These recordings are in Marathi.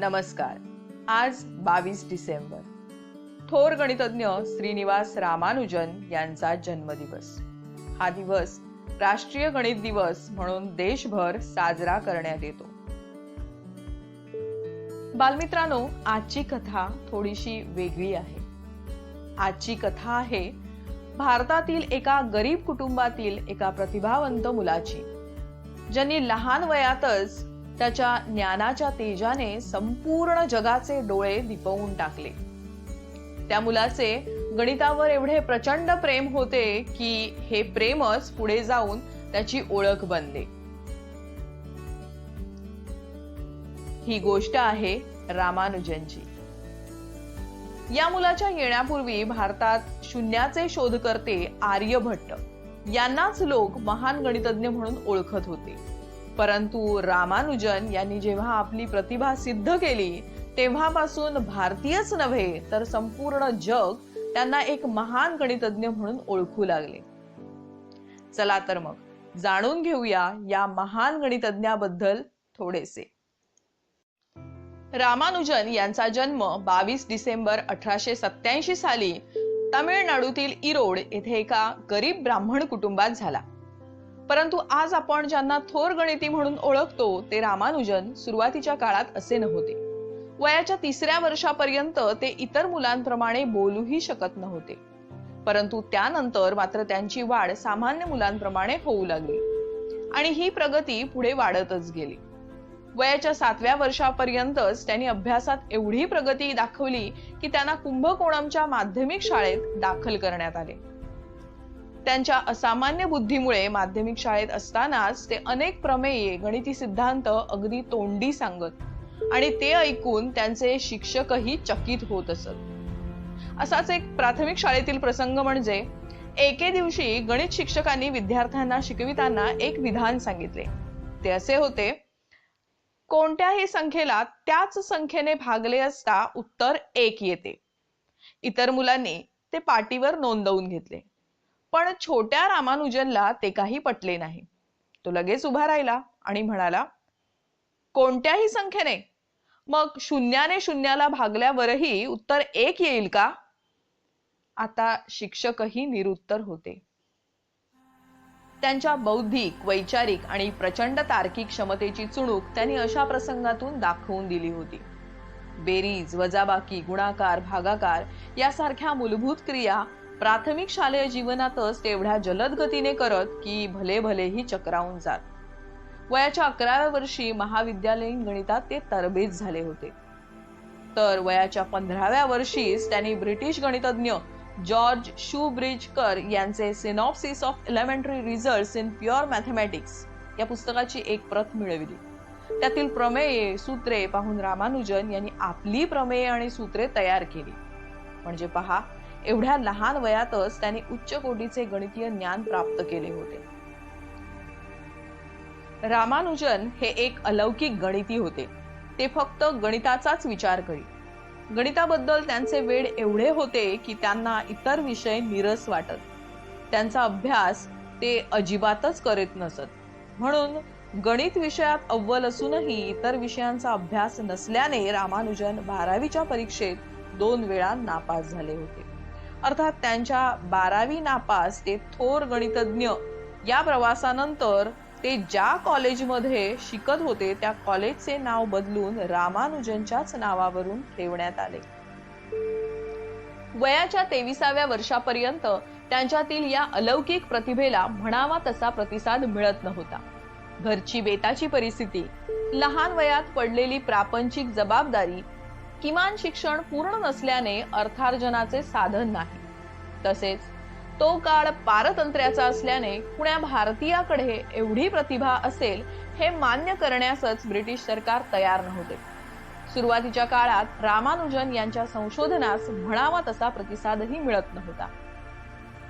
नमस्कार. आज बावीस डिसेंबर. थोर गणितज्ञ श्रीनिवास रामानुजन यांचा जन्मदिवस. हा दिवस राष्ट्रीय गणित दिवस म्हणून देशभर साजरा करण्यात येतो. बालमित्रांनो आजची कथा थोडीशी वेगळी आहे. आजची कथा आहे भारतातील एका गरीब कुटुंबातील एका प्रतिभावंत मुलाची ज्यांनी लहान वयातच त्याच्या ज्ञानाच्या तेजाने संपूर्ण जगाचे डोळे दिपवून टाकले. त्या मुलाचे गणितावर एवढे प्रचंड प्रेम होते की हे प्रेमच पुढे जाऊन त्याची ओळख बनले. ही गोष्ट आहे रामानुजनची. या मुलाच्या येण्यापूर्वी भारतात शून्याचे शोधकर्ते आर्यभट्ट यांनाच लोक महान गणितज्ञ म्हणून ओळखत होते. परंतु रामानुजन यांनी जेव्हा आपली प्रतिभा सिद्ध केली तेव्हापासून भारतीयच नव्हे तर संपूर्ण जग त्यांना एक महान गणितज्ञ म्हणून ओळखू लागले. चला तर मग जाणून घेऊया या महान गणितज्ञाबद्दल थोडेसे. रामानुजन यांचा जन्म बावीस डिसेंबर अठराशे सत्याऐंशी साली तामिळनाडूतील इरोड येथे एका गरीब ब्राह्मण कुटुंबात झाला. परंतु आज आपण ज्यांना थोर गणिती म्हणून ओळखतो ते रामानुजन सुरुवातीच्या काळात असे नव्हते. वयाच्या तिसऱ्या वर्षापर्यंत ते इतर मुलांप्रमाणे बोलूही शकत नव्हते. परंतु त्यानंतर मात्र त्यांची वाढ सामान्य मुलांप्रमाणे होऊ लागली. आणि ही प्रगती पुढे वाढतच गेली. वयाच्या सातव्या वर्षापर्यंतच त्यांनी अभ्यासात एवढी प्रगती दाखवली की त्यांना कुंभकोणमच्या माध्यमिक शाळेत दाखल करण्यात आले. त्यांच्या असामान्य बुद्धीमुळे माध्यमिक शाळेत असतानाच ते अनेक प्रमेये गणिती सिद्धांत अगदी तोंडी सांगत. आणि ते ऐकून त्यांचे शिक्षकही चकित होत असत. असाच एक प्राथमिक शाळेतील प्रसंग म्हणजे एके दिवशी गणित शिक्षकांनी विद्यार्थ्यांना शिकविताना एक विधान सांगितले. ते असे होते कोणत्याही संख्येला त्याच संख्येने भागले असता उत्तर एक येते. इतर मुलांनी ते पाटीवर नोंदवून घेतले. पण छोट्या रामानुजनला ते काही पटले नाही. तो लगेच उभा राहिला आणि म्हणाला कोणत्याही संख्येने. मग शून्याने शून्याला भागल्यावरही उत्तर एक येईल का? आता शिक्षकही निरुत्तर होते. त्यांच्या बौद्धिक वैचारिक आणि प्रचंड तार्किक क्षमतेची चुणूक त्यांनी अशा प्रसंगातून दाखवून दिली होती. बेरीज वजाबाकी गुणाकार भागाकार यासारख्या मूलभूत क्रिया प्राथमिक शालेय जीवनातच तेवढ्या जलद गतीने करत की भले भलेही चक्रावून जात. वयाच्या अकराव्या वर्षी महाविद्यालयीन गणितात ते तरबेज झाले होते. तर वयाच्या पंधराव्या वर्षीच त्यांनी ब्रिटिश गणितज्ञ जॉर्ज शू ब्रिजकर यांचे synopsis of elementary result in pure mathematics या पुस्तकाची एक प्रत मिळविली. त्यातील प्रमेये सूत्रे पाहून रामानुजन यांनी आपली प्रमेये आणि सूत्रे तयार केली. म्हणजे पहा एवढ्या लहान वयातच त्यांनी उच्च कोटीचे गणितीय ज्ञान प्राप्त केले होते. रामानुजन हे एक अलौकिक गणिती होते. ते फक्त गणिताचाच विचार करी गणिताबद्दल त्यांचे वेळ एवढे होते की त्यांना इतर विषय निरस वाटत. त्यांचा अभ्यास ते अजिबातच करीत नसत. म्हणून गणित विषयात अव्वल असूनही इतर विषयांचा अभ्यास नसल्याने रामानुजन बारावीच्या परीक्षेत दोन वेळा नापास झाले होते. अर्थात त्यांच्या बारावी नापास ते थोर गणितज्ञ या प्रवासानंतर ते ज्या कॉलेजमध्ये शिकत होते त्या कॉलेजचे नाव बदलून रामानुजनच्याच नावावरून ठेवण्यात आले. वयाच्या तेविसाव्या वर्षापर्यंत त्यांच्यातील या अलौकिक प्रतिभेला म्हणावा तसा प्रतिसाद मिळत नव्हता. घरची बेताची परिस्थिती लहान वयात पडलेली प्रापंचिक जबाबदारी किमान शिक्षण पूर्ण नसल्याने अर्थार्जनाचे साधन नाही. तसेच तो काळ पारतंत्र्याचा असल्याने कुण्या भारतीयाकडे एवढी प्रतिभा असेल हे मान्य करण्यासच ब्रिटिश सरकार तयार नव्हते. सुरुवातीच्या काळात रामानुजन यांच्या संशोधनास म्हणावा तसा प्रतिसादही मिळत नव्हता.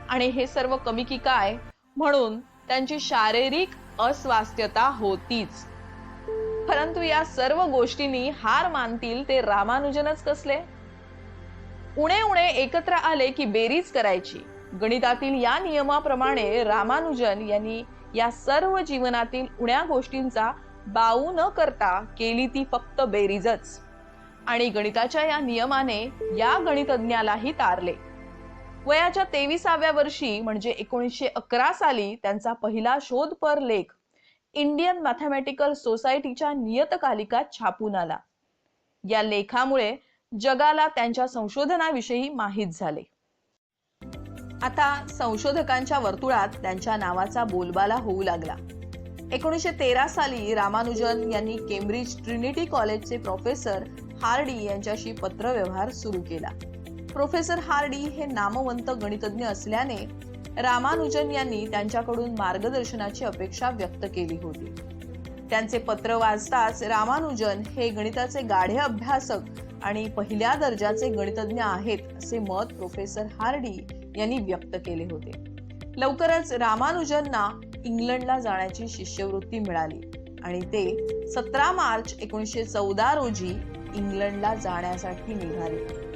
आणि हे सर्व कमी की काय म्हणून त्यांची शारीरिक अस्वास्थ्यता होतीच. परंतु या सर्व गोष्टींनी हार मानतील ते रामानुजनच कसले? उणे उणे एकत्र आले की बेरीज करायची. गणितातील या नियमाप्रमाणे रामानुजन यांनी या सर्व जीवनातील उण्या गोष्टींचा बाऊ न करता केली ती फक्त बेरीजच. आणि गणिताच्या या नियमाने या गणितज्ञालाही तारले. वयाच्या तेविसाव्या वर्षी म्हणजे एकोणीसशे अकरा साली त्यांचा पहिला शोधपर लेख इंडियन मॅथमॅटिकल सोसायटीच्या नियतकालिकात छापून आला. या लेखामुळे जगाला त्यांच्या संशोधनाविषयी माहीत झाले. आता संशोधकांच्या वर्तुळात त्यांच्या नावाचा बोलबाला होऊ लागला. एकोणीसशे तेरा साली रामानुजन यांनी केम्ब्रिज ट्रिनिटी कॉलेजचे प्रोफेसर हार्डी यांच्याशी पत्रव्यवहार सुरू केला. प्रोफेसर हार्डी हे नामवंत गणितज्ञ असल्याने रामानुजन यांनी त्यांच्याकडून मार्गदर्शनाची अपेक्षा व्यक्त केली होती. त्यांचे पत्र वाचताच रामानुजन हे गणिताचे गाढे अभ्यासक आणि पहिल्या दर्जाचे गणितज्ञ आहेत असे मत प्रोफेसर हार्डी यांनी व्यक्त केले होते. लवकरच रामानुजनना इंग्लंडला जाण्याची शिष्यवृत्ती मिळाली आणि ते सतरा मार्च एकोणीसशे चौदा रोजी इंग्लंडला जाण्यासाठी निघाले.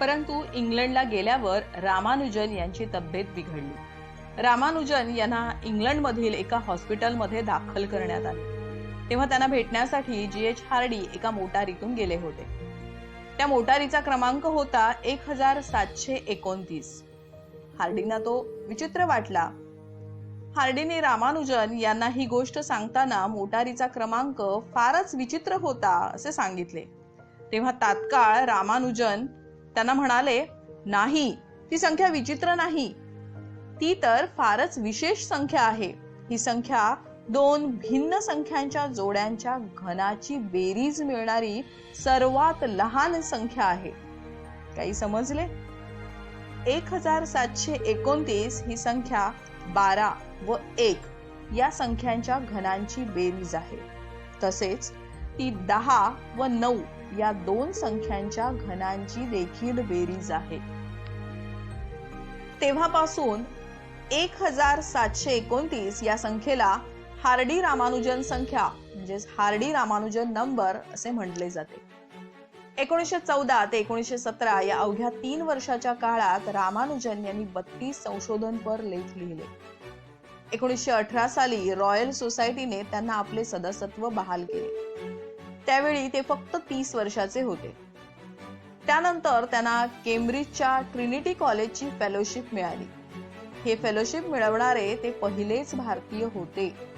परंतु इंग्लंडला गेल्यावर रामानुजन यांची तब्येत बिघडली. रामानुजन यांना इंग्लंडमधील एका हॉस्पिटलमध्ये दाखल करण्यात आले. तेव्हा त्यांना भेटण्यासाठी जी एच हार्डी एका मोटारीतून गेले होते. त्या मोटारीचा क्रमांक होता एक हजार सातशे एकोणतीस. हार्डींना तो विचित्र वाटला. हार्डीने रामानुजन यांना ही गोष्ट सांगताना मोटारीचा क्रमांक फारच विचित्र होता असे सांगितले. तेव्हा तात्काळ रामानुजन त्यांना म्हणाले नाही ती संख्या विचित्र नाही. ती तर फारच विशेष संख्या आहे. ही संख्या दोन भिन्न संख्यांच्या जोड्यांच्या घनाची बेरीज मिळणारी सर्वात लहान संख्या आहे. काही समजले? एक हजार सातशे एकोणतीस ही संख्या बारा व एक या संख्यांच्या घनांची बेरीज आहे. तसेच ती दहा व नऊ या दोन संख्यांच्या घनांची देखील बेरीज आहे. तेव्हापासून एक हजार सातशे एकोणतीस या संख्येला हार्डी रामानुजन संख्या म्हणजेच हार्डी रामानुजन नंबर असे म्हटले जाते. एकोणीसशे चौदा ते एकोणीसशे सतरा या अवघ्या तीन वर्षाच्या काळात रामानुजन यांनी बत्तीस संशोधनपर लेख लिहिले. एकोणीसशे अठरा साली रॉयल सोसायटीने त्यांना आपले सदस्यत्व बहाल केले. त्यावेळी ते फक्त तीस वर्षाचे होते. त्यानंतर त्यांना केम्ब्रिजच्या ट्रिनिटी कॉलेजची फेलोशिप मिळाली. हे फेलोशिप मिळवणारे ते पहिलेच भारतीय होते.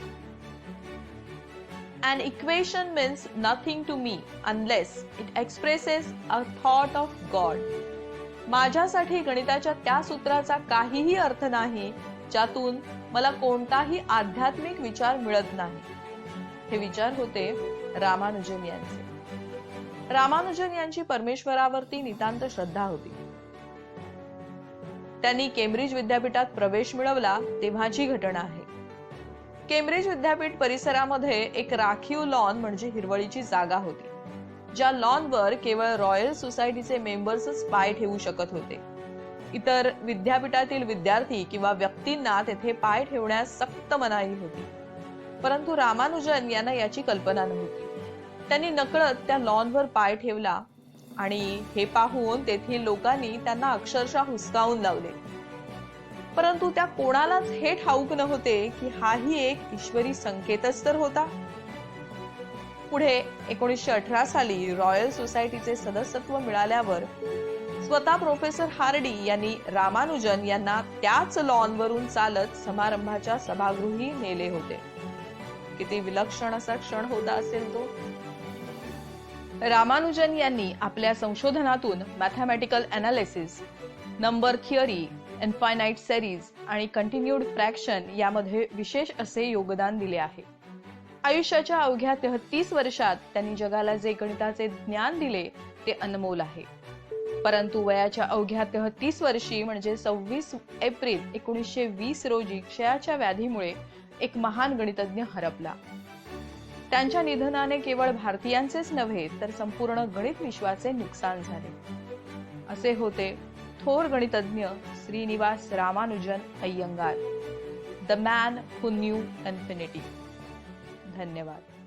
An equation means nothing to me unless it expresses a thought of God. माझ्यासाठी गणिताच्या त्या सूत्राचा काहीही अर्थ नाही ज्यातून मला कोणताही आध्यात्मिक विचार मिळत नाही. हे विचार होते रामानुजन यांचे. रामानुजन यांची परमेश्वरावरती नितांत श्रद्धा होती. त्यांनी केम्ब्रिज विद्यापीठात प्रवेश मिळवला तेव्हाची घटना आहे. केम्ब्रिज विद्यापीठ परिसरामध्ये एक राखीव लॉन म्हणजे हिरवळीची जागा होती ज्या लॉनवर केवळ रॉयल सोसायटीचे मेंबर्सच पाय ठेवू शकत होते. इतर विद्यापीठातील विद्यार्थी किंवा व्यक्तींना तेथे पाय ठेवण्यास सक्त मनाई होती. परंतु रामानुजन यांना याची कल्पना नव्हती. त्यांनी नकळत त्या लॉनवर पाय ठेवला आणि हे पाहून तेथील लोकांनी त्यांना अक्षरशः हुसकावून लावले. परंतु त्या कोणालाच हे ठाऊक नव्हते की हाही एक ईश्वरी संकेतच तर होता. पुढे एकोणीसशे अठरा साली रॉयल सोसायटीचे सदस्यत्व मिळाल्यावर स्वतः प्रोफेसर हार्डी यांनी रामानुजन यांना त्याच लॉनवरून चालत समारंभाच्या सभागृही नेले होते. किती विलक्षण असा क्षण होता असेल तो. रामानुजन यांनी आपल्या संशोधनातून mathematical analysis number theory infinite series आणि कंटिन्यूड फ्रॅक्शन यामध्ये विशेष असे योगदान दिले आहे. आयुष्याच्या अवघ्या तेहतीस वर्षात त्यांनी जगाला जे गणिताचे ज्ञान दिले ते अनमोल आहे. परंतु वयाच्या अवघ्या तेहतीस वर्षी म्हणजे सव्वीस एप्रिल एकोणीसशे वीस रोजी क्षयाच्या व्याधीमुळे एक महान गणितज्ञ हरपला. त्यांच्या निधनाने केवळ भारतीयांचेच नव्हे तर संपूर्ण गणित विश्वाचे नुकसान झाले. असे होते थोर गणितज्ञ Srinivasa Ramanujan Iyengar. The man who knew infinity धन्यवाद.